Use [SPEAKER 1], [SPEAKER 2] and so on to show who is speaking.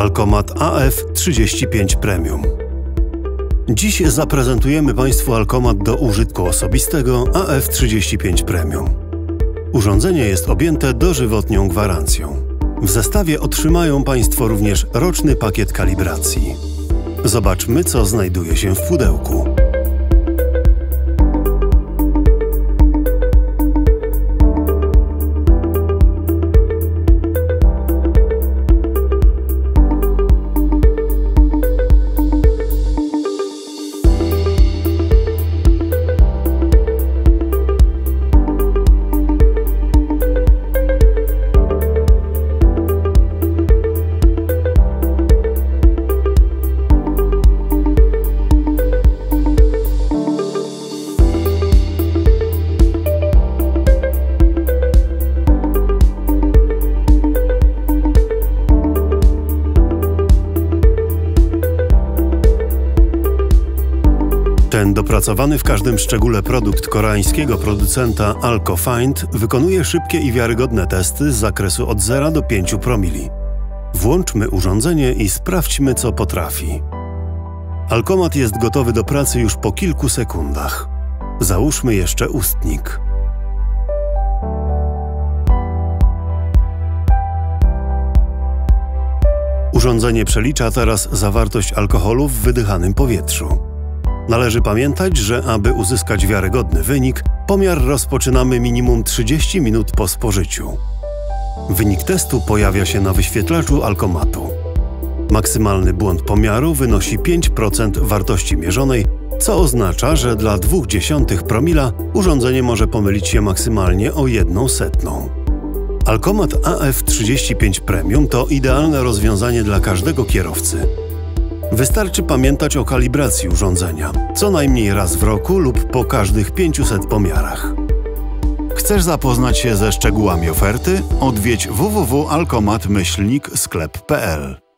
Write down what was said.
[SPEAKER 1] Alkomat AF35 Premium. Dziś zaprezentujemy Państwu alkomat do użytku osobistego AF35 Premium. Urządzenie jest objęte dożywotnią gwarancją. W zestawie otrzymają Państwo również roczny pakiet kalibracji. Zobaczmy, co znajduje się w pudełku. Ten dopracowany w każdym szczególe produkt koreańskiego producenta AlcoFind wykonuje szybkie i wiarygodne testy z zakresu od 0 do 5 promili. Włączmy urządzenie i sprawdźmy, co potrafi. Alkomat jest gotowy do pracy już po kilku sekundach. Załóżmy jeszcze ustnik. Urządzenie przelicza teraz zawartość alkoholu w wydychanym powietrzu. Należy pamiętać, że aby uzyskać wiarygodny wynik, pomiar rozpoczynamy minimum 30 minut po spożyciu. Wynik testu pojawia się na wyświetlaczu alkomatu. Maksymalny błąd pomiaru wynosi 5% wartości mierzonej, co oznacza, że dla 0,2 promila urządzenie może pomylić się maksymalnie o 1 setną. Alkomat AF35 Premium to idealne rozwiązanie dla każdego kierowcy. Wystarczy pamiętać o kalibracji urządzenia, co najmniej raz w roku lub po każdych 500 pomiarach.
[SPEAKER 2] Chcesz zapoznać się ze szczegółami oferty? Odwiedź www.alkomat-sklep.pl